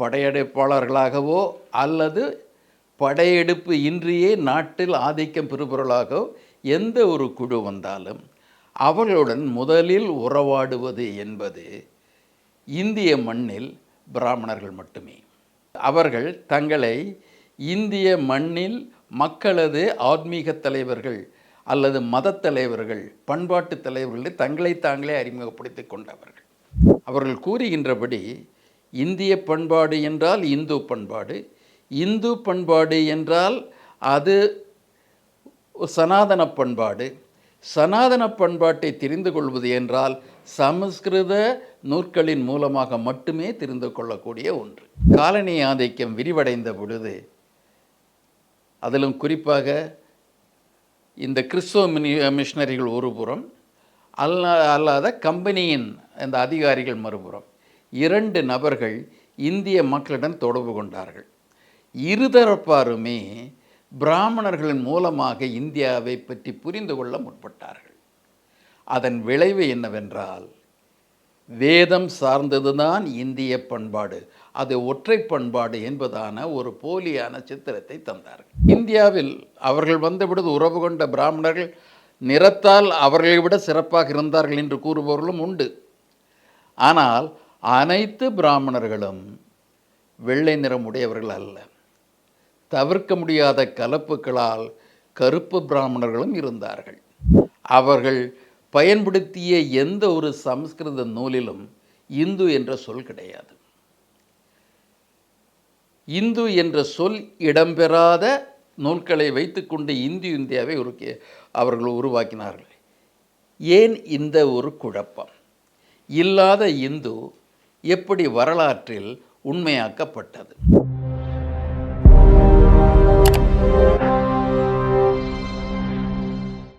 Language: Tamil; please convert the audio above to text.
படையெடுப்பாளர்களாகவோ அல்லது படையெடுப்பு இன்றியே நாட்டில் ஆதிக்கம் பெறுபவர்களாகவோ எந்த ஒரு குழு வந்தாலும் அவர்களுடன் முதலில் உறவாடுவது என்பது இந்திய மண்ணில் பிராமணர்கள் மட்டுமே. அவர்கள் தங்களை இந்திய மண்ணில் மக்களது ஆத்மீக தலைவர்கள் அல்லது மதத் தலைவர்கள் பண்பாட்டு தலைவர்களை தங்களை தாங்களே அறிமுகப்படுத்திக் கொண்டவர்கள். அவர்கள் கூறுகின்றபடி இந்திய பண்பாடு என்றால் இந்து பண்பாடு. இந்து பண்பாடு என்றால் அது சனாதன பண்பாடு. சனாதன பண்பாட்டை தெரிந்து கொள்வது என்றால் சமஸ்கிருத நூற்களின் மூலமாக மட்டுமே தெரிந்து கொள்ளக்கூடிய ஒன்று. காலனி ஆதிக்கம் விரிவடைந்த பொழுது அதிலும் குறிப்பாக இந்த கிறிஸ்துவ மினி மிஷினரிகள் ஒருபுறம் அல்ல அல்லாத கம்பெனியின் இந்த அதிகாரிகள் மறுபுறம். இரண்டு நபர்கள் இந்திய மக்களிடம் தொடர்பு கொண்டார்கள். இருதரப்பாருமே பிராமணர்களின் மூலமாக இந்தியாவை பற்றி புரிந்து கொள்ள முற்பட்டார்கள். அதன் விளைவு என்னவென்றால் வேதம் சார்ந்ததுதான் இந்திய பண்பாடு. அது ஒற்றை பண்பாடு என்பதான ஒரு போலியான சித்திரத்தை தந்தார்கள். இந்தியாவில் அவர்கள் வந்தபொழுது உறவு கொண்ட பிராமணர்கள் நிறத்தால் அவர்களை விட சிறப்பாக இருந்தார்கள் என்று கூறுபவர்களும் உண்டு. ஆனால் அனைத்து பிராமணர்களும் வெள்ளை நிறம் உடையவர்கள் அல்ல. தவிர்க்க முடியாத கலப்புகளால் கருப்பு பிராமணர்களும் இருந்தார்கள். அவர்கள் பயன்படுத்திய எந்த ஒரு சமஸ்கிருத நூலிலும் இந்து என்ற சொல் கிடையாது. இந்து என்ற சொல் இடம்பெறாத நூல்களை வைத்துக்கொண்டு இந்து இந்தியாவை ஒரு அவர்கள் உருவாக்கினார்கள். ஏன் இந்த ஒரு குழப்பம்? இல்லாத இந்து எப்படி வரலாற்றில் உண்மையாக்கப்பட்டது?